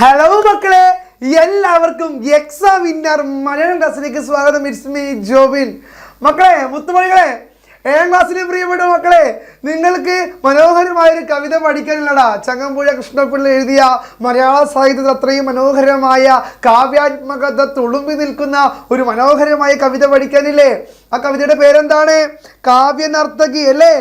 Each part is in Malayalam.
ഹലോ മക്കളെ. എല്ലാവർക്കും എക്സാ വിന്നർ മലയാളം ക്ലാസ്സിലേക്ക് സ്വാഗതം. It's me Jobin. മക്കളെ മുത്തുമണികളെ ഏഴാം ക്ലാസ്സിലെ പ്രിയപ്പെട്ട മക്കളെ നിങ്ങൾക്ക് മനോഹരമായൊരു കവിത പഠിക്കാനുള്ളടാ ചങ്ങമ്പുഴ കൃഷ്ണപിള്ള എഴുതിയ മലയാള സാഹിത്യത്തിൽ അത്രയും മനോഹരമായ കാവ്യാത്മകത തുളുമ്പി നിൽക്കുന്ന ഒരു മനോഹരമായ കവിത പഠിക്കാനില്ലേ? ആ കവിതയുടെ പേരെന്താണ്? കാവ്യനർത്തകി അല്ലേ?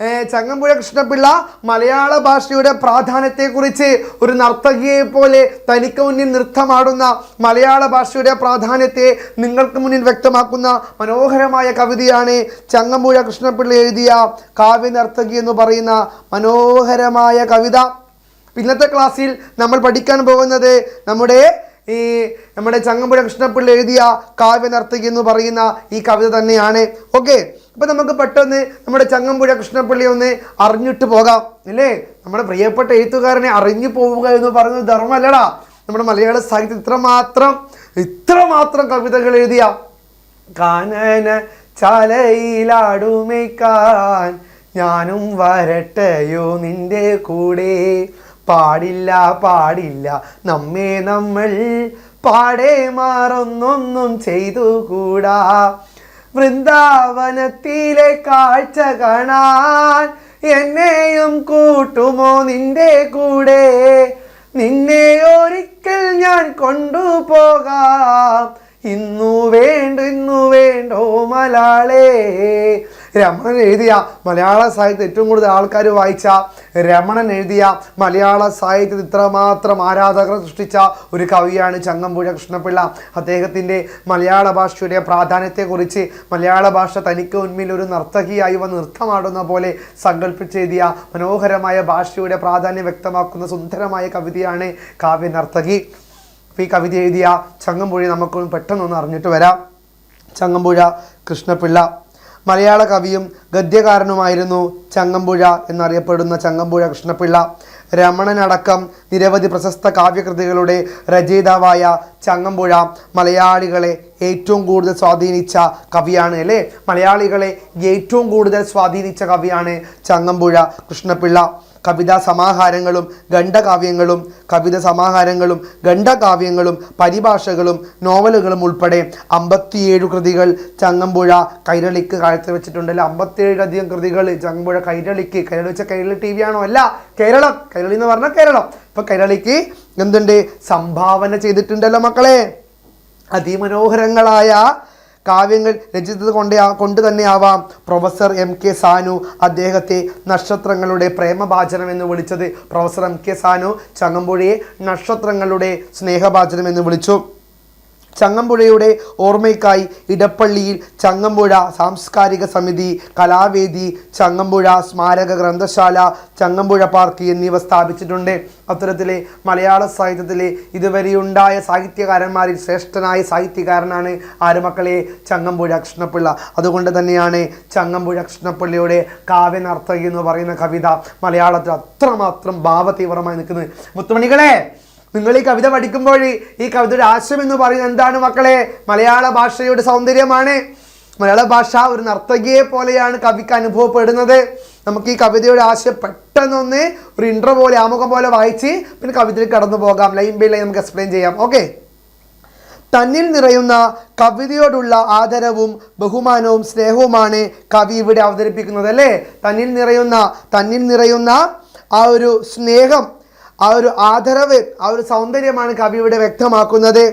ചങ്ങമ്പുഴ കൃഷ്ണപിള്ള മലയാള ഭാഷയുടെ പ്രാധാന്യത്തെക്കുറിച്ച് ഒരു നർത്തകിയെ പോലെ തനിക്ക് മുന്നിൽ നൃത്തമാടുന്ന മലയാള ഭാഷയുടെ പ്രാധാന്യത്തെ നിങ്ങൾക്ക് മുന്നിൽ വ്യക്തമാക്കുന്ന മനോഹരമായ കവിതയാണ് ചങ്ങമ്പുഴ കൃഷ്ണപിള്ള എഴുതിയ കാവ്യ നർത്തകി എന്ന് പറയുന്ന മനോഹരമായ കവിത. ഇന്നത്തെ ക്ലാസ്സിൽ നമ്മൾ പഠിക്കാൻ പോകുന്നത് നമ്മുടെ ഈ നമ്മുടെ ചങ്ങമ്പുഴ കൃഷ്ണപിള്ള എഴുതിയ കാവ്യ നർത്തകി എന്ന് പറയുന്ന ഈ കവിത തന്നെയാണ്. ഓക്കെ. അപ്പൊ നമുക്ക് പെട്ടെന്ന് നമ്മുടെ ചങ്ങമ്പുഴ കൃഷ്ണപ്പള്ളി ഒന്ന് അറിഞ്ഞിട്ട് പോകാം. അല്ലേ നമ്മുടെ പ്രിയപ്പെട്ട എഴുത്തുകാരനെ അറിഞ്ഞു പോവുക എന്ന് പറയുന്നത് ധർമ്മല്ലടാ. നമ്മുടെ മലയാള സാഹിത്യം ഇത്രമാത്രം ഇത്രമാത്രം കവിതകൾ എഴുതിയ കാനന ചാലയിലാടുമേക്കാൻ ഞാനും വരട്ടെയോ നിന്റെ കൂടെ? പാടില്ല പാടില്ല നമ്മെ നമ്മൾ പാടെ മാറുന്നൊന്നും ചെയ്തുകൂടാ. വൃന്ദാവനത്തിലെ കാഴ്ച കാണാൻ എന്നെയും കൂട്ടുമോ നിന്റെ കൂടെ? നിന്നെ ഒരിക്കൽ ഞാൻ കൊണ്ടുപോകാം. ഇന്നു വേണ്ട ഇന്നു വേണ്ടോ മലയാളേ. രമണൻ എഴുതിയ മലയാള സാഹിത്യം ഏറ്റവും കൂടുതൽ ആൾക്കാർ വായിച്ച രമണൻ എഴുതിയ മലയാള സാഹിത്യത്തിൽ ഇത്രമാത്രം ആരാധകർ സൃഷ്ടിച്ച ഒരു കവിയാണ് ചങ്ങമ്പുഴ കൃഷ്ണപിള്ള. അദ്ദേഹത്തിന്റെ മലയാള ഭാഷയുടെ പ്രാധാന്യത്തെക്കുറിച്ച് മലയാള ഭാഷ തനിക്ക് മുൻപിൽ ഒരു നർത്തകിയായി വന്ന് നൃത്തമാടുന്ന പോലെ സങ്കല്പിച്ചെഴുതിയ മനോഹരമായ ഭാഷയുടെ പ്രാധാന്യം വ്യക്തമാക്കുന്ന സുന്ദരമായ കവിതയാണ് കാവ്യ നർത്തകി അപ്പോൾ ഈ കവിത എഴുതിയ ചങ്ങമ്പുഴ നമുക്കൊന്ന് പെട്ടെന്നൊന്ന് അറിഞ്ഞിട്ട് വരാം. ചങ്ങമ്പുഴ കൃഷ്ണപിള്ള. മലയാള കവിയും ഗദ്യകാരനുമായിരുന്നു ചങ്ങമ്പുഴ എന്നറിയപ്പെടുന്ന ചങ്ങമ്പുഴ കൃഷ്ണപിള്ള. രമണനടക്കം നിരവധി പ്രശസ്ത കാവ്യകൃതികളുടെ രചയിതാവായ ചങ്ങമ്പുഴ മലയാളികളെ ഏറ്റവും കൂടുതൽ സ്വാധീനിച്ച കവിയാണ് അല്ലേ? മലയാളികളെ ഏറ്റവും കൂടുതൽ സ്വാധീനിച്ച കവിയാണ് ചങ്ങമ്പുഴ കൃഷ്ണപിള്ള. കവിതാ സമാഹാരങ്ങളും ഖണ്ഡകാവ്യങ്ങളും കവിത സമാഹാരങ്ങളും ഖണ്ഡകാവ്യങ്ങളും പരിഭാഷകളും നോവലുകളും ഉൾപ്പെടെ അമ്പത്തിയേഴ് കൃതികൾ ചങ്ങമ്പുഴ കൈരളിക്ക് കാഴ്ചവെച്ചിട്ടുണ്ടല്ലോ അമ്പത്തിയേഴധികം കൃതികൾ ചങ്ങമ്പുഴ കൈരളിക്ക്. കൈരളി വെച്ച കൈരളി ടി വി ആണോ? അല്ല കേരളം. കൈരളി എന്ന് പറഞ്ഞാൽ കേരളം. ഇപ്പൊ കൈരളിക്ക് എന്തുണ്ട്? സംഭാവന ചെയ്തിട്ടുണ്ടല്ലോ മക്കളെ. അതിമനോഹരങ്ങളായ കാവ്യങ്ങൾ രചിച്ചത് കൊണ്ട് കൊണ്ട് തന്നെയാവാം. പ്രൊഫസർ എം കെ സാനു അദ്ദേഹത്തെ നക്ഷത്രങ്ങളുടെ പ്രേമഭാചനം എന്ന് വിളിച്ചത്. പ്രൊഫസർ എം കെ സാനു ചങ്ങമ്പുഴയെ നക്ഷത്രങ്ങളുടെ സ്നേഹഭാചനം എന്ന് വിളിച്ചു. ചങ്ങമ്പുഴയുടെ ഓർമ്മയ്ക്കായി ഇടപ്പള്ളിയിൽ ചങ്ങമ്പുഴ സാംസ്കാരിക സമിതി കലാവേദി ചങ്ങമ്പുഴ സ്മാരക ഗ്രന്ഥശാല ചങ്ങമ്പുഴ പാർക്ക് എന്നിവ സ്ഥാപിച്ചിട്ടുണ്ട്. അത്തരത്തിലെ മലയാള സാഹിത്യത്തിലെ ഇതുവരെയുണ്ടായ സാഹിത്യകാരന്മാരിൽ ശ്രേഷ്ഠനായ സാഹിത്യകാരനാണ് ആരുമക്കളെ ചങ്ങമ്പുഴ കൃഷ്ണപിള്ള. അതുകൊണ്ട് തന്നെയാണ് ചങ്ങമ്പുഴ കൃഷ്ണപിള്ളയുടെ കാവ്യനർത്ഥകി എന്ന് പറയുന്ന കവിത മലയാളത്തിൽ അത്രമാത്രം ഭാവതീവ്രമായി നിൽക്കുന്നത്. മുത്തുമണികളെ നിങ്ങൾ ഈ കവിത പഠിക്കുമ്പോൾ ഈ കവിതയുടെ ആശയം എന്ന് പറയുന്നത് എന്താണ് മക്കളെ? മലയാള ഭാഷയുടെ സൗന്ദര്യമാണ്. മലയാള ഭാഷ ഒരു നർത്തകിയെ പോലെയാണ് കവിക്ക് അനുഭവപ്പെടുന്നത്. നമുക്ക് ഈ കവിതയുടെ ആശയം പെട്ടെന്നൊന്ന് ഒരു ഇൻട്രോ പോലെ ആമുഖം പോലെ വായിച്ച് പിന്നെ കവിതയിൽ കടന്നു പോകാം. ലൈൻ ബൈ ലൈൻ നമുക്ക് എക്സ്പ്ലെയിൻ ചെയ്യാം. ഓക്കെ തന്നിൽ നിറയുന്ന കവിതയോടുള്ള ആദരവും ബഹുമാനവും സ്നേഹവുമാണ് കവി ഇവിടെ അവതരിപ്പിക്കുന്നത് അല്ലേ? തന്നിൽ നിറയുന്ന തന്നിൽ നിറയുന്ന ആ ഒരു സ്നേഹം ആ ഒരു ആദരവ് ആ ഒരു സൗന്ദര്യമാണ് കവി ഇവിടെ വ്യക്തമാക്കുന്നത്.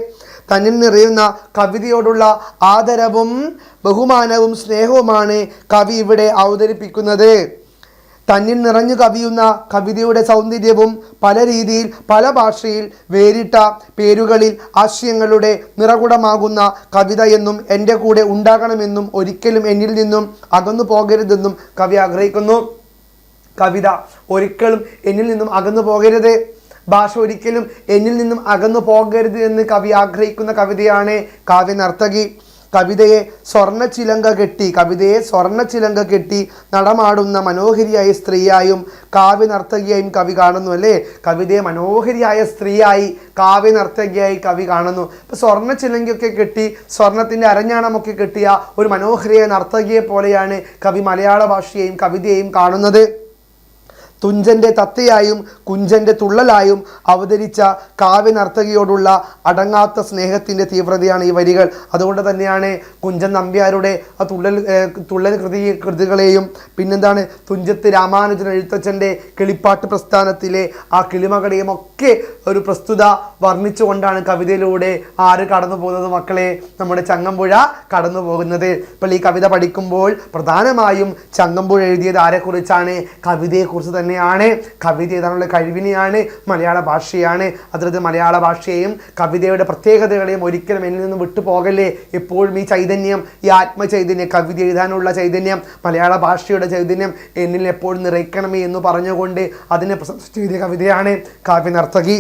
തന്നിൽ നിറയുന്ന കവിതയോടുള്ള ആദരവും ബഹുമാനവും സ്നേഹവുമാണ് കവി ഇവിടെ അവതരിപ്പിക്കുന്നത്. തന്നിൽ നിറഞ്ഞു കവിയുന്ന കവിതയുടെ സൗന്ദര്യവും പല രീതിയിൽ പല ഭാഷയിൽ വേറിട്ട പേരുകളിൽ ആശയങ്ങളുടെ നിറകുടമാകുന്ന കവിത എന്നും എന്റെ കൂടെ ഉണ്ടാകണമെന്നും ഒരിക്കലും എന്നിൽ നിന്നും അകന്നു പോകരുതെന്നും കവി ആഗ്രഹിക്കുന്നു. കവിത ഒരിക്കലും എന്നിൽ നിന്നും അകന്നു പോകരുത്. ഭാഷ ഒരിക്കലും എന്നിൽ നിന്നും അകന്നു പോകരുത് എന്ന് കവി ആഗ്രഹിക്കുന്ന കവിതയാണ് കാവ്യ നർത്തകി. കവിതയെ സ്വർണ ചിലങ്ക കെട്ടി കവിതയെ സ്വർണ ചിലങ്ക കെട്ടി നടമാടുന്ന മനോഹരിയായ സ്ത്രീയായും കാവ്യ നർത്തകിയായും കവി കാണുന്നു അല്ലേ? കവിതയെ മനോഹരിയായ സ്ത്രീയായി കാവ്യ നർത്തകിയായി കവി കാണുന്നു. ഇപ്പൊ സ്വർണ ചിലങ്കയൊക്കെ കെട്ടി സ്വർണത്തിന്റെ അരഞ്ഞാണമൊക്കെ കെട്ടിയ ഒരു മനോഹരിയായ നർത്തകിയെ പോലെയാണ് കവി മലയാള ഭാഷയെയും കവിതയെയും കാണുന്നത്. തുഞ്ചന്റെ തത്തയായും കുഞ്ചന്റെ തുള്ളലായും അവതരിച്ച കാവ്യനർത്തകിയോടുള്ള അടങ്ങാത്ത സ്നേഹത്തിന്റെ തീവ്രതയാണ് ഈ വരികൾ. അതുകൊണ്ട് തന്നെയാണ് കുഞ്ചൻ നമ്പ്യാരുടെ ആ തുള്ളൽ തുള്ളൽ കൃതി കൃതികളെയും പിന്നെന്താണ് തുഞ്ചത്ത് രാമാനുജൻ എഴുത്തച്ഛന്റെ കിളിപ്പാട്ട് പ്രസ്ഥാനത്തിലെ ആ കിളിമകളെയും ഒക്കെ ഒരു പ്രസ്തുത വർണിച്ചുകൊണ്ടാണ് കവിതയിലൂടെ ആര് കടന്നു പോകുന്നത് മക്കളെ? നമ്മുടെ ചങ്ങമ്പുഴ കടന്നു പോകുന്നത്. ഇപ്പോൾ ഈ കവിത പഠിക്കുമ്പോൾ പ്രധാനമായും ചങ്ങമ്പുഴ എഴുതിയത് ആരെക്കുറിച്ചാണ്? കവിതയെക്കുറിച്ച് തന്നെയാണ് കവിത എഴുതാനുള്ള കഴിവിനെയാണ്. മലയാള ഭാഷയാണ്. അതിലത് മലയാള ഭാഷയെയും കവിതയുടെ പ്രത്യേകതകളെയും ഒരിക്കലും എന്നിൽ നിന്ന് വിട്ടുപോകല്ലേ എപ്പോഴും ഈ ചൈതന്യം ഈ ആത്മചൈതന്യം കവിത എഴുതാനുള്ള ചൈതന്യം മലയാള ഭാഷയുടെ ചൈതന്യം എന്നിൽ എപ്പോഴും നിറയ്ക്കണമേ എന്ന് പറഞ്ഞുകൊണ്ട് അതിനെ പ്രശംസിച്ചെഴുതിയ കവിതയാണ് കവിതയാണ് കാവ്യനർത്തകി.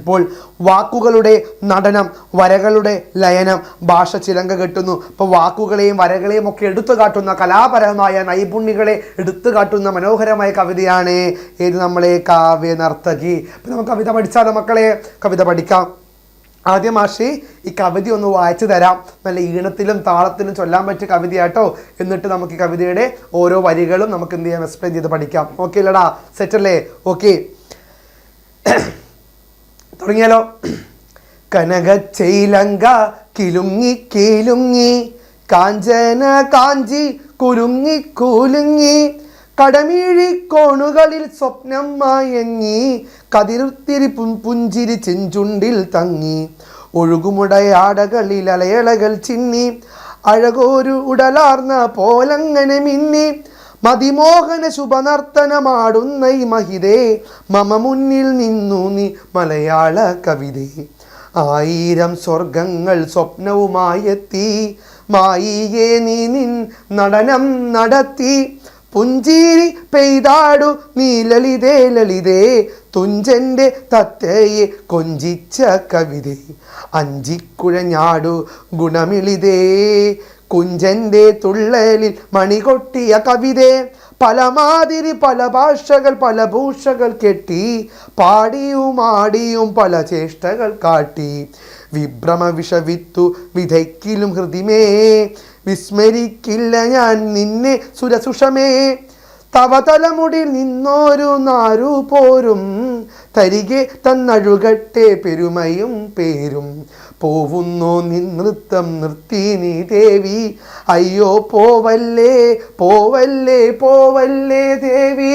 ഇപ്പോൾ വാക്കുകളുടെ നടനം വരകളുടെ ലയനം ഭാഷ ചിലങ്ക കെട്ടുന്നു. ഇപ്പോൾ വാക്കുകളെയും വരകളെയും ഒക്കെ എടുത്തു കാട്ടുന്ന കലാപരമായ നൈപുണ്യങ്ങളെ എടുത്തു കാട്ടുന്ന മനോഹരമായ കവിതയാണ് ഏത് നമ്മളെ കാവ്യ നർത്തകി. ഇപ്പം നമുക്ക് കവിത പഠിച്ചാൽ മക്കളെ? കവിത പഠിക്കാം. ആദ്യം മാഷി ഈ കവിത ഒന്ന് വായിച്ചു തരാം. നല്ല ഈണത്തിലും താളത്തിലും ചൊല്ലാൻ പറ്റിയ കവിതയാട്ടോ. എന്നിട്ട് നമുക്ക് ഈ കവിതയുടെ ഓരോ വരികളും നമുക്ക് എന്ത് ചെയ്യാം എക്സ്പ്ലെയിൻ ചെയ്ത് പഠിക്കാം. ഓക്കെ അല്ലടാ സെറ്റല്ലേ ഓക്കെ തുടങ്ങിയാലോ? കനക ചെയ്ലങ്ക കിലുങ്ങി കിലുങ്ങി കാഞ്ചന കാഞ്ചി കുലുങ്ങി കുലുങ്ങി കടമീഴി കോണുകളിൽ സ്വപ്നം മയങ്ങി കതിരുത്തിരി പുഞ്ചിരി ചെഞ്ചുണ്ടിൽ തങ്ങി ഒഴുകുമുടയാടകളിൽ അലയളകൾ ചിന്നി അഴകോരു ഉടലാർന്ന പോലങ്ങനെ മിന്നി മതിമോഹന ശുഭനർത്തനമാടുന്ന ഈ മഹിതേ മമ മുന്നിൽ നിന്നു നീ മലയാള കവിതേ. ആയിരം സ്വർഗങ്ങൾ സ്വപ്നവുമായെത്തി മായിയെ നീ നിൻ നടനം നടത്തി. പുഞ്ചിരി പെയ്താടു നീ ലളിതേ ലളിതേ തുഞ്ചന്റെ തത്തയെ കൊഞ്ചിച്ച കവിതേ. അഞ്ചിക്കുഴഞ്ഞാടു ഗുണമിളിതേ കുഞ്ചന്റെ തുള്ളലിൽ മണികൊട്ടിയ കവിതേ പല മാതിരി പല ഭാഷകൾ പല ഭൂഷകൾ കെട്ടി പാടിയും ആടിയും പല ചേഷ്ടകൾ കാട്ടി. വിഭ്രമ വിഷവിത്തു വിധയ്ക്കിലും ഹൃദിമേ വിസ്മരിക്കില്ല ഞാൻ നിന്നെ സുരസുഷമേ. തവതലമുടി നിന്നോരു നാരു പോരും തരികെ തന്നഴുകട്ടെ പെരുമയും പേരും. പോവുന്നു നിൻ നൃത്തം നിർത്തി നീ ദേവി. അയ്യോ പോവല്ലേ പോവല്ലേ പോവല്ലേ ദേവി.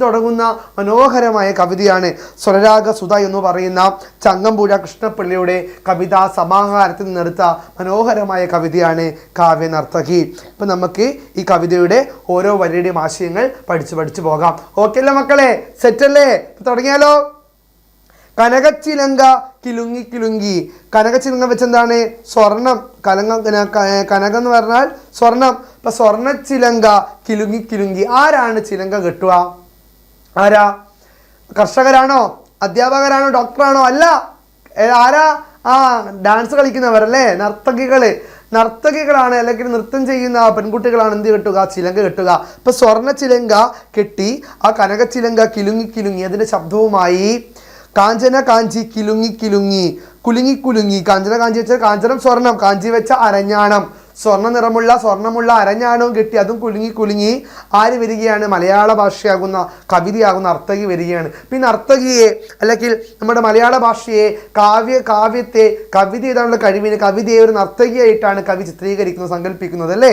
തുടങ്ങുന്ന മനോഹരമായ കവിതയാണ് സ്വരരാഗ സുധ എന്ന് പറയുന്ന ചങ്ങമ്പുഴ കൃഷ്ണപ്പിള്ളിയുടെ കവിതാ സമാഹാരത്തിൽ നിന്നെടുത്ത മനോഹരമായ കവിതയാണ് കാവ്യനർത്തകി. ഇപ്പം നമുക്ക് ഈ കവിതയുടെ ഓരോ വരിയുടെയും ആശയങ്ങൾ പഠിച്ചു പഠിച്ചു പോകാം. ഓക്കെ അല്ലേ മക്കളെ? സെറ്റല്ലേ? തുടങ്ങിയാലോ? കനകച്ചിലങ്ക കിലുങ്ങി കിലുങ്ങി കനകച്ചിലങ്ക വെച്ചെന്താണ്? സ്വർണം. കലങ്ങ കനക എന്ന് പറഞ്ഞാൽ സ്വർണം. അപ്പൊ സ്വർണച്ചിലങ്ക കിലുങ്ങി കിലുങ്ങി ആരാണ് ചിലങ്ക കെട്ടുക? ആരാ? കർഷകരാണോ? അധ്യാപകരാണോ? ഡോക്ടറാണോ? അല്ല. ആരാ? ആ ഡാൻസ് കളിക്കുന്നവരല്ലേ? നർത്തകികൾ. നർത്തകികളാണ് അല്ലെങ്കിൽ നൃത്തം ചെയ്യുന്ന പെൺകുട്ടികളാണ് എന്ത് കെട്ടുക? ചിലങ്ക കെട്ടുക. ഇപ്പൊ സ്വർണ ചിലങ്ക കെട്ടി ആ കനക ചിലങ്ക കിലുങ്ങി കിലുങ്ങി. അതിന്റെ ശബ്ദവുമായി കാഞ്ചന കാഞ്ചി കിലുങ്ങി കിലുങ്ങി കുലുങ്ങി കുലുങ്ങി. കാഞ്ചന കാഞ്ചി വെച്ച കാഞ്ചനം സ്വർണം കാഞ്ചി വെച്ച അരഞ്ഞാണം. സ്വർണ നിറമുള്ള സ്വർണമുള്ള അരഞ്ഞാണവും കെട്ടി അതും കുലുങ്ങി കുലുങ്ങി ആര് വരികയാണ്? മലയാള ഭാഷയാകുന്ന കവിതയാകുന്ന അർത്ഥകി വരികയാണ്. പിന്നെ അർത്ഥകിയെ അല്ലെങ്കിൽ നമ്മുടെ മലയാള ഭാഷയെ കാവ്യ കാവ്യത്തെ കവിത എഴുതാനുള്ള കഴിവിന് കവിതയെ ഒരു നർത്തകിയായിട്ടാണ് കവി ചിത്രീകരിക്കുന്നത് സങ്കല്പിക്കുന്നത് അല്ലേ?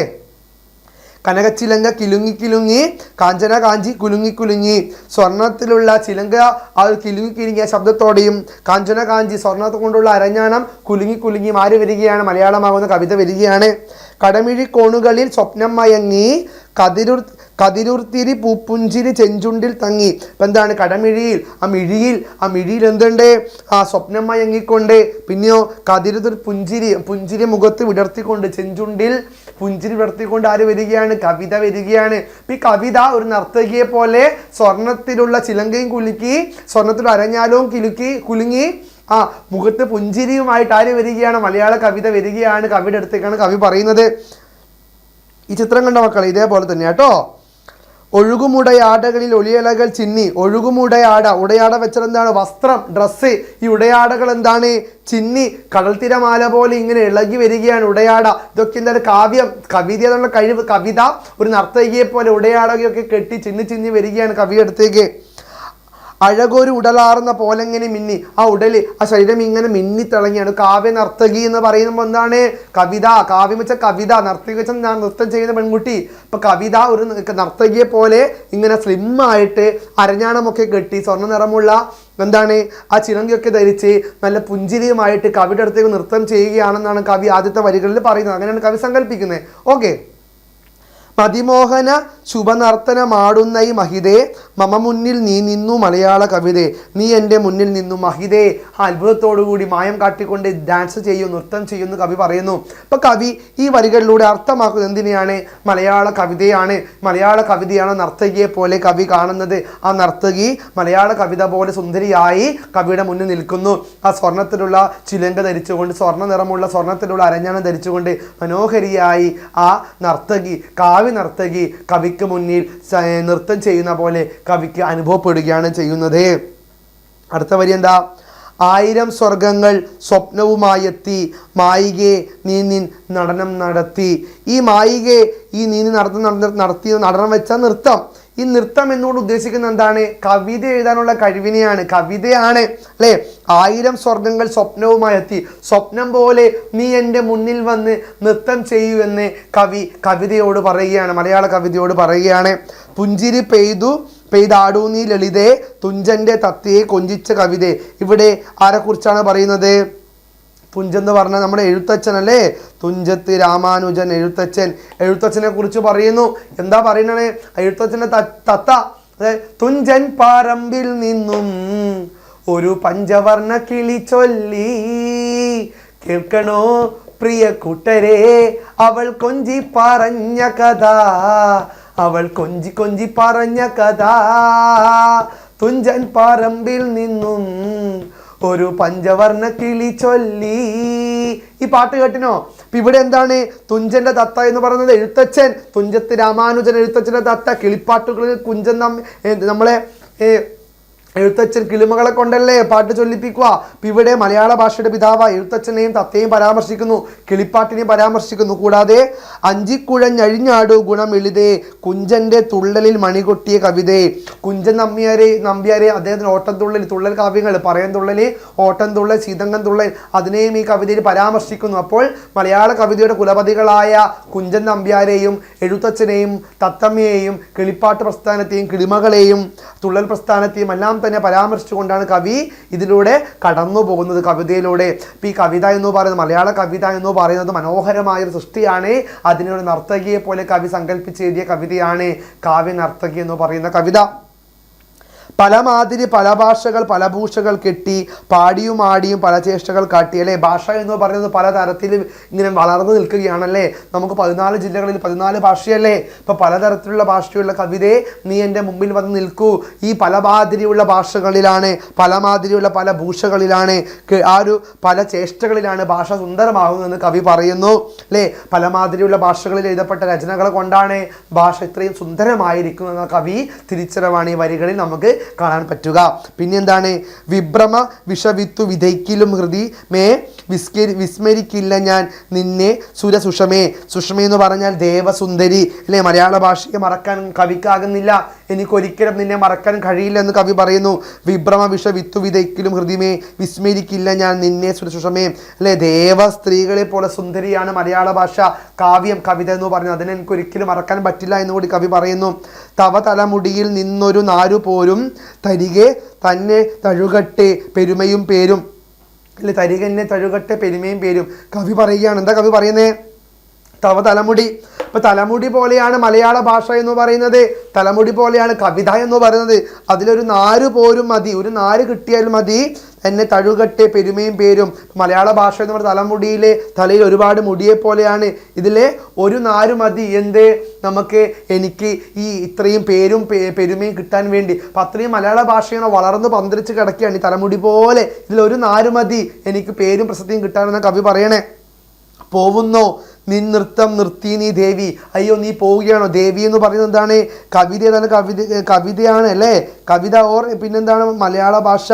കനകച്ചിലങ്ക കിലുങ്ങി കിലുങ്ങി കാഞ്ചന കാഞ്ചി കുലുങ്ങി കുലുങ്ങി. സ്വർണത്തിലുള്ള ചിലങ്ക ആ കിലുങ്ങി കിലുങ്ങിയ ശബ്ദത്തോടെയും കാഞ്ചന കാഞ്ചി സ്വർണത്തെ കൊണ്ടുള്ള അരഞ്ഞാണം കുലുങ്ങി കുലുങ്ങി മാറി വരികയാണ് മലയാളമാകുന്ന കവിത വരികയാണ്. കടമിഴി കോണുകളിൽ സ്വപ്നം മയങ്ങി കതിരുർ കതിരുർത്തിരി പൂപ്പുഞ്ചിരി ചെഞ്ചുണ്ടിൽ തങ്ങി. ഇപ്പം എന്താണ്? കടമിഴിയിൽ ആ മിഴിയിൽ ആ മിഴിയിൽ എന്തുണ്ട്? ആ സ്വപ്നം മയങ്ങിക്കൊണ്ട് പിന്നെയോ കതിരുതിർ പുഞ്ചിരി പുഞ്ചിരി മുഖത്ത് വിടർത്തിക്കൊണ്ട്. ചെഞ്ചുണ്ടിൽ പുഞ്ചിരി വിടർത്തിക്കൊണ്ട് ആര് വരികയാണ്? കവിത വരികയാണ്. ഇപ്പം ഈ കവിത ഒരു നർത്തകിയെ പോലെ സ്വർണത്തിലുള്ള ചിലങ്കയും കുലുക്കി സ്വർണത്തിൽ അരഞ്ഞാലവും കിലുക്കി കുലുങ്ങി ആ മുഖത്ത് പുഞ്ചിരിയുമായിട്ട് ആര് വരികയാണ്? മലയാള കവിത വരികയാണ്. കവിയുടെ അടുത്തേക്കാണ് കവി പറയുന്നത്. ഈ ചിത്രം കണ്ട മക്കളെ ഇതേപോലെ തന്നെ കേട്ടോ. ഒഴുകുമുടയാടകളിൽ ഒളിയലകൾ ചിന്നി. ഒഴുകുമുടയാട. ഉടയാട വെച്ചതെന്താണ്? വസ്ത്രം ഡ്രസ്സ് ഈ ഉടയാടകൾ എന്താണ്? ചിന്നി. കടൽത്തിരമാല തിരമാല പോലെ ഇങ്ങനെ ഇളകി വരികയാണ് ഉടയാട. ഇതൊക്കെ എന്താണ്? കാവ്യം. കവിത എന്നുള്ള കഴിവ്. കവിത ഒരു നർത്തകിയെ പോലെ ഉടയാടകയൊക്കെ കെട്ടി ചിന്നി ചിന്നി വരികയാണ് കവിയടുത്തേക്ക് അഴകൊരു ഉടലാർന്ന പോലെങ്ങനെ മിന്നി. ആ ഉടൽ ആ ശരീരം ഇങ്ങനെ മിന്നി തിളങ്ങിയാണ് കാവ്യ നർത്തകി എന്ന് പറയുമ്പോൾ എന്താണ്? കവിത. കാവ്യം വെച്ച കവിത. നർത്തകി വെച്ച നൃത്തം ചെയ്യുന്ന പെൺകുട്ടി. ഇപ്പൊ കവിത ഒരു നർത്തകിയെ പോലെ ഇങ്ങനെ സ്ലിം ആയിട്ട് അരഞ്ഞാണമൊക്കെ കെട്ടി സ്വർണ നിറമുള്ള എന്താണ്? ആ ചിലങ്കിയൊക്കെ ധരിച്ച് നല്ല പുഞ്ചിരിയുമായിട്ട് കവിയുടെ അടുത്തേക്ക് നൃത്തം ചെയ്യുകയാണെന്നാണ് കവി ആദ്യത്തെ വരികളിൽ പറയുന്നത്. അങ്ങനെയാണ് കവി സങ്കല്പിക്കുന്നത്. ഓക്കെ. മതിമോഹന ശുഭനർത്തനമാടുന്ന ഈ മഹിതേ മമ മുന്നിൽ നീ നിന്നു മലയാള കവിതേ. നീ എന്റെ മുന്നിൽ നിന്നു മഹിതേ. അത്ഭുതത്തോടുകൂടി മായം കാട്ടിക്കൊണ്ട് ഡാൻസ് ചെയ്യും നൃത്തം ചെയ്യുന്നു കവി പറയുന്നു. അപ്പോൾ കവി ഈ വരികളിലൂടെ അർത്ഥമാക്കുന്നത് എന്തിനെയാണ്? മലയാള കവിതയാണ്. മലയാള കവിതയാണ് നർത്തകിയെ പോലെ കവി കാണുന്നത്. ആ നർത്തകി മലയാള കവിത പോലെ സുന്ദരിയായി കവിയുടെ മുന്നിൽ നിൽക്കുന്നു. ആ സ്വർണത്തിലുള്ള ചിലങ്ക ധരിച്ചുകൊണ്ട് സ്വർണ നിറമുള്ള സ്വർണത്തിലുള്ള അരഞ്ഞാണം ധരിച്ചുകൊണ്ട് മനോഹരിയായി ആ നർത്തകി കാവ്യ നർത്തകി കവിക്ക് മുന്നിൽ നൃത്തം ചെയ്യുന്ന പോലെ കവിക്ക് അനുഭവപ്പെടുകയാണ് ചെയ്യുന്നത്. അടുത്ത വരി എന്താ? ആയിരം സ്വർഗങ്ങൾ സ്വപ്നവുമായെത്തി മായികയെ മായികെ നീ നിൻ നടനം നടത്തി. ഈ മായികെ ഈ നീ നടത്തുന്ന നടത്തം നടത്തി നടനം വെച്ച നൃത്തം ഈ നൃത്തം എന്നോട് ഉദ്ദേശിക്കുന്നത് എന്താണ്? കവിത എഴുതാനുള്ള കഴിവിനെയാണ്. കവിതയാണ് അല്ലേ? ആയിരം സ്വർഗങ്ങൾ സ്വപ്നവുമായി എത്തി സ്വപ്നം പോലെ നീ എന്റെ മുന്നിൽ വന്ന് നൃത്തം ചെയ്യൂ എന്ന് കവി കവിതയോട് പറയുകയാണ് മലയാള കവിതയോട് പറയുകയാണ്. പുഞ്ചിരി പെയ്തു പെയ്താടൂ നീ ലളിതേ തുഞ്ചന്റെ തത്തയെ കൊഞ്ചിച്ച കവിതേ. ഇവിടെ ആരെക്കുറിച്ചാണ് പറയുന്നത്? തുഞ്ചെന്ന് പറഞ്ഞാൽ നമ്മുടെ എഴുത്തച്ഛനല്ലേ? തുഞ്ചത്ത് രാമാനുജൻ എഴുത്തച്ഛൻ. എഴുത്തച്ഛനെ കുറിച്ച് പറയുന്നു. എന്താ പറയുന്നത് എഴുത്തച്ഛന്റെ തത്ത അതെ തുഞ്ചൻ പാറമ്പിൽ നിന്നും ഒരു പഞ്ചവർണ കിളി ചൊല്ലി. കേൾക്കണോ പ്രിയ കൂട്ടരെ? അവൾ കൊഞ്ചി പറഞ്ഞ കഥ. അവൾ കൊഞ്ചി കൊഞ്ചി പറഞ്ഞ കഥ. തുഞ്ചൻ പാറമ്പിൽ നിന്നും ഒരു പഞ്ചവർണ കിളി ചൊല്ലി. ഈ പാട്ട് കേട്ടിനോ? ഇപ്പൊ ഇവിടെ എന്താണ്? തുഞ്ചന്റെ തത്ത എന്ന് പറയുന്നത് എഴുത്തച്ഛൻ. തുഞ്ചത്ത് രാമാനുജൻ എഴുത്തച്ഛന്റെ തത്ത കിളിപ്പാട്ടുകളിൽ കുഞ്ചൻ നമ്മ നമ്മളെ എഴുത്തച്ഛൻ കിളിമകളെ കൊണ്ടല്ലേ പാട്ട് ചൊല്ലിപ്പിക്കുക? ഇവിടെ മലയാള ഭാഷയുടെ പിതാവ് എഴുത്തച്ഛനെയും തത്തയും പരാമർശിക്കുന്നു. കിളിപ്പാട്ടിനെയും പരാമർശിക്കുന്നു. കൂടാതെ അഞ്ചിക്കുഴഞ്ഞഴിഞ്ഞാടു ഗുണം എഴുതേ കുഞ്ചന്റെ തുള്ളലിൽ മണികൊട്ടിയ കവിതേ. കുഞ്ചൻ നമ്പ്യാരെ നമ്പ്യാരെ അദ്ദേഹത്തിന് ഓട്ടംതുള്ളൽ തുള്ളൽ കാവ്യങ്ങൾ പറയാൻ തുള്ളൽ ഓട്ടം തുള്ളൽ ശീതങ്കം തുള്ളൽ അതിനെയും ഈ കവിതയിൽ പരാമർശിക്കുന്നു. അപ്പോൾ മലയാള കവിതയുടെ കുലപതികളായ കുഞ്ചൻ നമ്പ്യാരെയും എഴുത്തച്ഛനെയും തത്തമ്മയെയും കിളിപ്പാട്ട് പ്രസ്ഥാനത്തെയും കിളിമകളെയും തുള്ളൽ പ്രസ്ഥാനത്തെയും എല്ലാം തന്നെ പരാമർശിച്ചുകൊണ്ടാണ് കവി ഇതിലൂടെ കടന്നു പോകുന്നത് കവിതയിലൂടെ. ഇപ്പം ഈ കവിത എന്ന് പറയുന്നത് മലയാള കവിത എന്ന് പറയുന്നത് മനോഹരമായ ഒരു സൃഷ്ടിയാണ്. അതിനൊരു നർത്തകിയെ പോലെ കവി സങ്കല്പിച്ചെഴുതിയ കവിതയാണ് കാവ്യ നർത്തകി എന്ന് പറയുന്ന കവിത. പല മാതിരി പല ഭാഷകൾ പല ഭൂഷകൾ കെട്ടി പാടിയും ആടിയും പല ചേഷ്ടകൾ കാട്ടി അല്ലേ? ഭാഷ എന്ന് പറയുന്നത് പല തരത്തിൽ ഇങ്ങനെ വളർന്നു നിൽക്കുകയാണല്ലേ? നമുക്ക് പതിനാല് ജില്ലകളിൽ പതിനാല് ഭാഷയല്ലേ? ഇപ്പൊ പലതരത്തിലുള്ള ഭാഷയുള്ള കവിതയെ നീ എന്റെ മുമ്പിൽ വന്ന് നിൽക്കൂ. ഈ പല മാതിരിയുള്ള ഭാഷകളിലാണ് പല മാതിരിയുള്ള പല ഭൂഷകളിലാണ് ആ ഒരു പല ചേഷ്ടകളിലാണ് ഭാഷ സുന്ദരമാകുന്നതെന്ന് കവി പറയുന്നു അല്ലേ? പല മാതിരിയുള്ള ഭാഷകളിൽ എഴുതപ്പെട്ട രചനകൾ കൊണ്ടാണ് ഭാഷ ഇത്രയും സുന്ദരമായിരിക്കുന്നതെന്ന കവി തിരിച്ചറിവാണ് ഈ വരികളിൽ നമുക്ക് കാണാൻ പറ്റുക. പിന്നെന്താണ്? വിഭ്രമ വിഷവിത്തു വിതയ്ക്കിലും ഹൃദി മേ വിസ്കരി വിസ്മരിക്കില്ല ഞാൻ നിന്നെ. സുരസുഷമേ സുഷമേ. എന്ന് പറഞ്ഞാൽ ദേവസുന്ദരി. അല്ലേ? മലയാള ഭാഷയെ മറക്കാൻ കവിക്കാകുന്നില്ല. എനിക്കൊരിക്കലും നിന്നെ മറക്കാൻ കഴിയില്ല എന്ന് കവി പറയുന്നു. വിഭ്രമ വിഷ വിത്തു വിതയ്ക്കിലും ഹൃദയമേ വിസ്മരിക്കില്ല ഞാൻ നിന്നെ സുരസുഷമേ അല്ലേ? ദേവ സ്ത്രീകളെ പോലെ സുന്ദരിയാണ് മലയാള ഭാഷ. കാവ്യം കവിത എന്ന് പറയുന്നത് അതിനെ എനിക്ക് ഒരിക്കലും മറക്കാൻ പറ്റില്ല എന്ന് കൂടി കവി പറയുന്നു. തവ തലമുടിയിൽ നിന്നൊരു നാരു പോരും തരികെ തന്നെ തഴുകട്ടെ. പെരുമയും പേരും. അല്ലെ തരികന്നെ തഴുകട്ടെ പെരുമയും പേരും. കവി പറയുകയാണ്. എന്താ കവി പറയുന്നേ? തവ തലമുടി. ഇപ്പൊ തലമുടി പോലെയാണ് മലയാള ഭാഷ എന്ന് പറയുന്നത്. തലമുടി പോലെയാണ് കവിത എന്ന് പറയുന്നത്. അതിലൊരു നാര് പോരും മതി. ഒരു നാര് കിട്ടിയാൽ മതി. എന്നെ തഴുകട്ടെ പെരുമയും പേരും. മലയാള ഭാഷ എന്ന് പറയുന്ന തലമുടിയിലെ തലയിൽ ഒരുപാട് മുടിയെ പോലെയാണ്. ഇതിലെ ഒരു നാര് മതി. എന്ത്? നമുക്ക് എനിക്ക് ഈ ഇത്രയും പേരും പെരുമയും കിട്ടാൻ വേണ്ടി. അപ്പം അത്രയും മലയാള ഭാഷയാണ് വളർന്ന് പന്തലിച്ച് കിടക്കുകയാണ് ഈ തലമുടി പോലെ. ഇതിലൊരു നാര് മതി. എനിക്ക് പേരും പ്രസിദ്ധിയും കിട്ടാനെന്ന് കവി പറയണേ. പോവുന്നോ? നിൻ നൃത്തം നിർത്തി നീ ദേവി. അയ്യോ നീ പോവുകയാണോ? ദേവി എന്ന് പറയുന്നത് എന്താണ്? കവിത ഏതാണ്? കവിത കവിതയാണ് അല്ലേ? കവിത ഓർ പിന്നെന്താണ്? മലയാള ഭാഷ.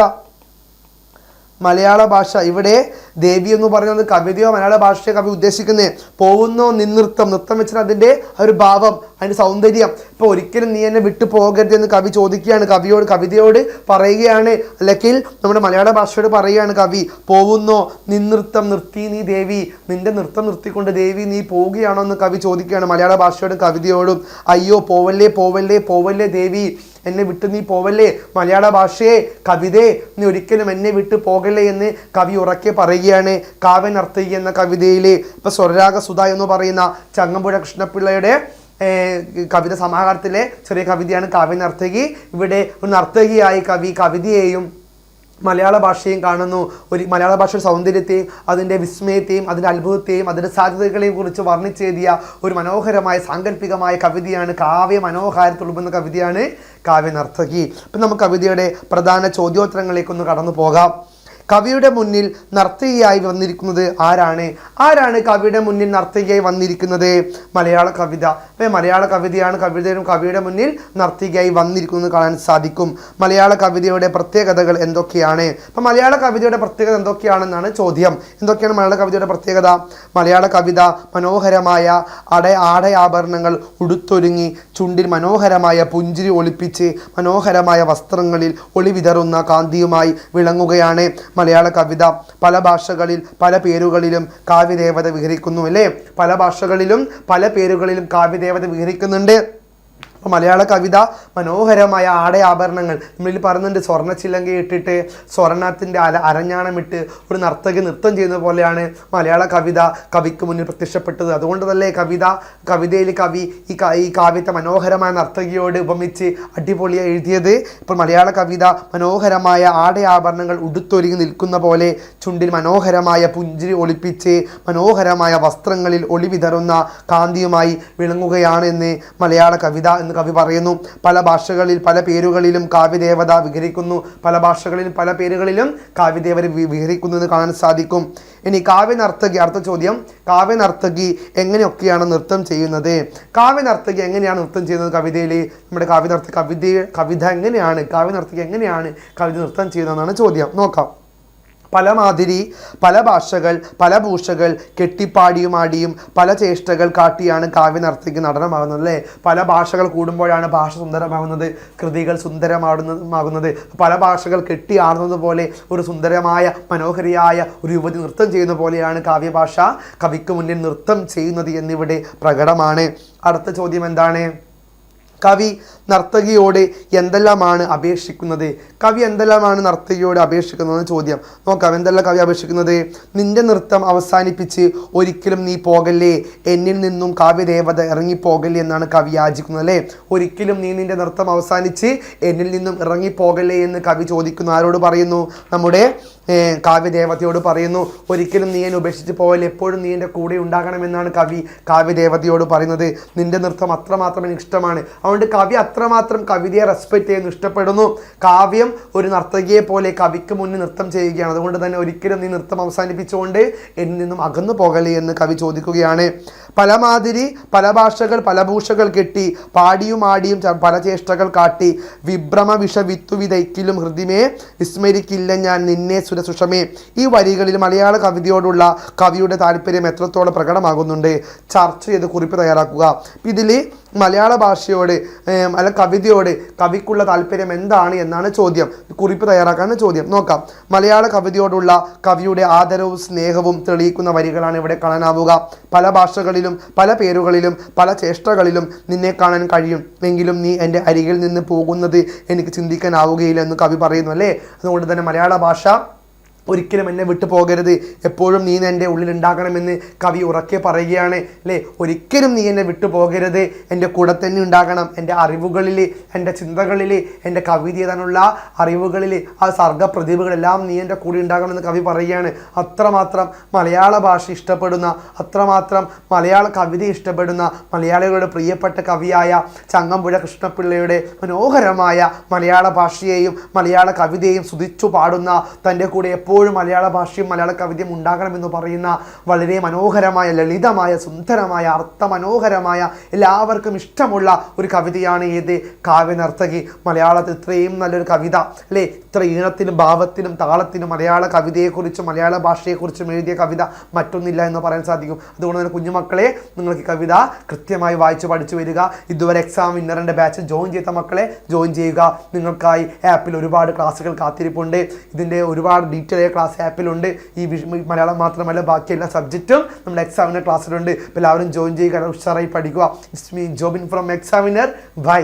മലയാള ഭാഷ. ഇവിടെ ദേവി എന്ന് പറയുന്നത് കവിതയോ മലയാള ഭാഷയോ കവി ഉദ്ദേശിക്കുന്നത് പോകുന്നോ നിന്നൃത്തം നൃത്തം വെച്ചാൽ അതിന്റെ ഒരു ഭാവം അതിന്റെ സൗന്ദര്യം. ഇപ്പോൾ ഒരിക്കലും നീ എന്നെ വിട്ടു പോകരുത് എന്ന് കവി ചോദിക്കുകയാണ്. കവിയോട് കവിതയോട് പറയുകയാണ്. അല്ലെങ്കിൽ നമ്മുടെ മലയാള ഭാഷയോട് പറയുകയാണ് കവി പോകുന്നോ നിന്നൃത്തം നിർത്തി നീ ദേവി നിന്റെ നൃത്തം നിർത്തിക്കൊണ്ട് ദേവി നീ പോവുകയാണോ? എന്ന് കവി ചോദിക്കുകയാണ് മലയാള ഭാഷയോടും കവിതയോടും. അയ്യോ പോവല്ലേ പോവല്ലേ പോവല്ലേ ദേവി എന്നെ വിട്ട് നീ പോവല്ലേ. മലയാള ഭാഷയെ കവിതയെ നീ ഒരിക്കലും എന്നെ വിട്ട് പോകല്ലേ എന്ന് കവി ഉറക്കെ പറയുകയാണ് കാവ്യ നർത്തകി എന്ന കവിതയിലെ ഇപ്പൊ സ്വരരാഗ സുധ എന്ന് പറയുന്ന ചങ്ങമ്പുഴ കൃഷ്ണപിള്ളയുടെ കവിത സമാഹാരത്തിലെ ചെറിയ കവിതയാണ് കാവ്യ നർത്തകി ഇവിടെ ഒരു നർത്തകിയായി കവി കവിതയെയും മലയാള ഭാഷയും കാണുന്നു. ഒരു മലയാള ഭാഷയുടെ സൗന്ദര്യത്തെയും അതിന്റെ വിസ്മയത്തെയും അതിന്റെ അത്ഭുതത്തെയും അതിന്റെ സാധ്യതകളെയും കുറിച്ച് വർണിച്ചെഴുതിയ ഒരു മനോഹരമായ സാങ്കല്പികമായ കവിതയാണ് കാവ്യ മനോഹാരത്തുളുമ്പുന്ന കവിതയാണ് കാവ്യ നർത്തകി അപ്പം നമുക്ക് കവിതയുടെ പ്രധാന ചോദ്യോത്തരങ്ങളിലേക്കൊന്ന് കടന്നു പോകാം. കവിയുടെ മുന്നിൽ നർത്തകിയായി വന്നിരിക്കുന്നത് ആരാണ്? ആരാണ് കവിയുടെ മുന്നിൽ നർത്തകിയായി വന്നിരിക്കുന്നത്? മലയാള കവിത. അപ്പോൾ മലയാള കവിതയാണ് കവിതയും കവിയുടെ മുന്നിൽ നർത്തകിയായി വന്നിരിക്കുന്നത് കാണാൻ സാധിക്കും. മലയാള കവിതയുടെ പ്രത്യേകതകൾ എന്തൊക്കെയാണ്? അപ്പം മലയാള കവിതയുടെ പ്രത്യേകത എന്തൊക്കെയാണെന്നാണ് ചോദ്യം. എന്തൊക്കെയാണ് മലയാള കവിതയുടെ പ്രത്യേകത? മലയാള കവിത മനോഹരമായ അട ആടയാഭരണങ്ങൾ ഉടുത്തൊരുങ്ങി ചുണ്ടിൽ മനോഹരമായ പുഞ്ചിരി ഒളിപ്പിച്ച് മനോഹരമായ വസ്ത്രങ്ങളിൽ ഒളിവിതറുന്ന കാന്തിയുമായി വിളങ്ങുകയാണ്. മലയാള കവിത പല ഭാഷകളിൽ പല പേരുകളിലും കാവ്യദേവത വിഹരിക്കുന്നു അല്ലേ? പല ഭാഷകളിലും പല പേരുകളിലും കാവ്യദേവത വിഹരിക്കുന്നുണ്ട്. അപ്പോൾ മലയാള കവിത മനോഹരമായ ആടയാഭരണങ്ങൾ. നമ്മളിൽ പറയുന്നുണ്ട് സ്വർണ ചിലങ്ക ഇട്ടിട്ട് സ്വർണത്തിന്റെ അര അരഞ്ഞാണമിട്ട് ഒരു നർത്തകി നൃത്തം ചെയ്യുന്ന പോലെയാണ് മലയാള കവിത കവിക്ക് മുന്നിൽ പ്രത്യക്ഷപ്പെട്ടത്. അതുകൊണ്ട് തന്നെ കവിത കവിതയിൽ കവി ഈ ഈ കാവ്യത്തെ മനോഹരമായ നർത്തകിയോട് ഉപമിച്ച് അടിപൊളിയായി എഴുതിയത്. ഇപ്പോൾ മലയാള കവിത മനോഹരമായ ആടയാഭരണങ്ങൾ ഉടുത്തൊരുങ്ങി നിൽക്കുന്ന പോലെ ചുണ്ടിൽ മനോഹരമായ പുഞ്ചിരി ഒളിപ്പിച്ച് മനോഹരമായ വസ്ത്രങ്ങളിൽ ഒളിവിതറുന്ന കാന്തിയുമായി വിളങ്ങുകയാണ് എന്ന് മലയാള കവിത എന്ന് കവി പറയുന്നു. പല ഭാഷകളിൽ പല പേരുകളിലും കാവ്യദേവത വിഹരിക്കുന്നു. പല ഭാഷകളിലും പല പേരുകളിലും കാവ്യദേവരെ വിഹരിക്കുന്നു എന്ന് കാണാൻ സാധിക്കും. ഇനി കാവ്യ നർത്തകി അടുത്ത ചോദ്യം. കാവ്യ നർത്തകി എങ്ങനെയൊക്കെയാണ് നൃത്തം ചെയ്യുന്നത്? കാവ്യ നർത്തകി എങ്ങനെയാണ് നൃത്തം ചെയ്യുന്നത് കവിതയിൽ നമ്മുടെ കാവ്യ നർത്ത കവിത കവിത എങ്ങനെയാണ്? കാവ്യ നർത്തകി എങ്ങനെയാണ് കവിത നൃത്തം ചെയ്യുന്നതെന്നാണ് ചോദ്യം. നോക്കാം. പല മാതിരി പല ഭാഷകൾ പല ഭൂഷകൾ കെട്ടിപ്പാടിയും ആടിയും പല ചേഷ്ടകൾ കാട്ടിയാണ് കാവ്യ നർത്തകി നടനമാകുന്നത് അല്ലേ? പല ഭാഷകൾ കൂടുമ്പോഴാണ് ഭാഷ സുന്ദരമാകുന്നത് കൃതികൾ സുന്ദരമാകുന്നതുമാകുന്നത് പല ഭാഷകൾ കെട്ടി ആടുന്നത് പോലെ ഒരു സുന്ദരമായ മനോഹരിയായ ഒരു യുവതി നൃത്തം ചെയ്യുന്ന പോലെയാണ് കാവ്യഭാഷ കവിക്ക് മുന്നിൽ നൃത്തം ചെയ്യുന്നത് എന്നിവിടെ പ്രകടമാണ്. അടുത്ത ചോദ്യം എന്താണ്? കവി നർത്തകിയോട് എന്തെല്ലാമാണ് അപേക്ഷിക്കുന്നത്? കവി എന്തെല്ലാമാണ് നർത്തകിയോട് അപേക്ഷിക്കുന്നത് ചോദ്യം. നോക്കാം എന്തെല്ലാം കവി അപേക്ഷിക്കുന്നത്? നിന്റെ നൃത്തം അവസാനിപ്പിച്ച് ഒരിക്കലും നീ പോകല്ലേ? എന്നിൽ നിന്നും കാവ്യദേവത ഇറങ്ങിപ്പോകല്ലേ എന്നാണ് കവി യാചിക്കുന്നത് അല്ലേ? ഒരിക്കലും നീ നിന്റെ നൃത്തം അവസാനിച്ച് എന്നിൽ നിന്നും ഇറങ്ങിപ്പോകല്ലേ എന്ന് കവി ചോദിക്കുന്നു. ആരോട് പറയുന്നു? നമ്മുടെ കാവ്യദേവതയോട് പറയുന്നു ഒരിക്കലും നീ എന്നെ ഉപേക്ഷിച്ച് പോയാൽ എപ്പോഴും നീ എന്റെ കൂടെ ഉണ്ടാകണമെന്നാണ് കവി കാവ്യദേവതയോട് പറയുന്നത്. നിന്റെ നൃത്തം അത്രമാത്രം എനിക്ക് ഇഷ്ടമാണ്. അതുകൊണ്ട് കവി അത്രമാത്രം കവിതയെ റെസ്പെക്റ്റ് ചെയ്യുന്നു ഇഷ്ടപ്പെടുന്നു. കാവ്യം ഒരു നർത്തകിയെ പോലെ കവിക്ക് മുന്നിൽ നൃത്തം ചെയ്യുകയാണ്. അതുകൊണ്ട് തന്നെ ഒരിക്കലും നീ നൃത്തം അവസാനിപ്പിച്ചുകൊണ്ട് എന്നിൽ നിന്നും അകന്നു പോകലേ എന്ന് കവി ചോദിക്കുകയാണ്. പല മാതിരി പല ഭാഷകൾ പല ഭൂഷകൾ കെട്ടി പാടിയും ആടിയും പല ചേഷ്ടകൾ കാട്ടി വിഭ്രമ വിഷ വിത്തു വിതയ്ക്കിലും വിസ്മരിക്കില്ല ഞാൻ നിന്നെ സുരസുഷമേ ഈ വരികളിൽ മലയാള കവിതയോടുള്ള കവിയുടെ താല്പര്യം എത്രത്തോളം പ്രകടമാകുന്നുണ്ട്? ചർച്ച ചെയ്ത് കുറിപ്പ് തയ്യാറാക്കുക. ഇതിൽ മലയാള ഭാഷയോട് അല്ല കവിതയോട് കവിക്കുള്ള താല്പര്യം എന്താണ് എന്നാണ് ചോദ്യം. കുറിപ്പ് തയ്യാറാക്കാനാണ് ചോദ്യം. നോക്കാം. മലയാള കവിതയോടുള്ള കവിയുടെ ആദരവും സ്നേഹവും തെളിയിക്കുന്ന വരികളാണ് ഇവിടെ കാണാനാവുക. പല ഭാഷകളിലും പല പേരുകളിലും പല ചേഷ്ടകളിലും നിന്നെ കാണാൻ കഴിയും. എങ്കിലും നീ എന്റെ അരികിൽ നിന്ന് പോകുന്നത് എനിക്ക് ചിന്തിക്കാനാവുകയില്ല എന്ന് കവി പറയുന്നു അല്ലേ? അതുകൊണ്ട് തന്നെ മലയാള ഭാഷ ഒരിക്കലും എന്നെ വിട്ടു പോകരുത്. എപ്പോഴും നീ എന്റെ ഉള്ളിൽ ഉണ്ടാകണമെന്ന് കവി ഉറക്കെ പറയുകയാണ് അല്ലേ? ഒരിക്കലും നീ എന്നെ വിട്ടു പോകരുത്. എന്റെ കൂടെ തന്നെ ഉണ്ടാകണം. എന്റെ അറിവുകളിൽ എന്റെ ചിന്തകളിൽ എന്റെ കവിത എഴുതാനുള്ള അറിവുകളിൽ ആ സർഗപ്രതിഭകളെല്ലാം നീ എന്റെ കൂടെ ഉണ്ടാകണമെന്ന് കവി പറയുകയാണ്. അത്രമാത്രം മലയാള ഭാഷ ഇഷ്ടപ്പെടുന്ന അത്രമാത്രം മലയാള കവിത ഇഷ്ടപ്പെടുന്ന മലയാളികളുടെ പ്രിയപ്പെട്ട കവിയായ ചങ്ങമ്പുഴ കൃഷ്ണപിള്ളയുടെ മനോഹരമായ മലയാള ഭാഷയെയും മലയാള കവിതയെയും സ്തുതിച്ചു പാടുന്ന തന്റെ കൂടെ എപ്പോഴും എപ്പോഴും മലയാള ഭാഷയും മലയാള കവിതയും ഉണ്ടാകണമെന്ന് പറയുന്ന വളരെ മനോഹരമായ ലളിതമായ സുന്ദരമായ അർത്ഥമനോഹരമായ എല്ലാവർക്കും ഇഷ്ടമുള്ള ഒരു കവിതയാണ് ഏത്? കാവ്യനർത്തകി മലയാളത്തിൽ ഇത്രയും നല്ലൊരു കവിത അല്ലേ? ഇത്ര ഈണത്തിനും ഭാവത്തിനും താളത്തിനും മലയാള കവിതയെക്കുറിച്ചും മലയാള ഭാഷയെക്കുറിച്ചും എഴുതിയ കവിത മറ്റൊന്നില്ല എന്ന് പറയാൻ സാധിക്കും. അതുകൊണ്ട് തന്നെ കുഞ്ഞുമക്കളെ നിങ്ങൾക്ക് കവിത കൃത്യമായി വായിച്ച് പഠിച്ചു വരിക. ഇതുവരെ എക്സാം വിന്നറിന്റെ ബാച്ച് ജോയിൻ ചെയ്ത മക്കളെ ജോയിൻ ചെയ്യുക. നിങ്ങൾക്കായി ആപ്പിൽ ഒരുപാട് ക്ലാസ്സുകൾ കാത്തിരിപ്പുണ്ട്. ഇതിന്റെ ഒരുപാട് ഡീറ്റെയിൽ ആയ ക്ലാസ് ആപ്പിലുണ്ട് ഈ മലയാളം മാത്രമല്ല ബാക്കി എല്ലാ സബ്ജക്റ്റും നമ്മുടെ എക്സാമിനർ ക്ലാസ്സിലുണ്ട് എല്ലാവരും ജോയിൻ ചെയ്യുക ഉഷാറായി പഠിക്കുക. It's me Jobin from examiner bye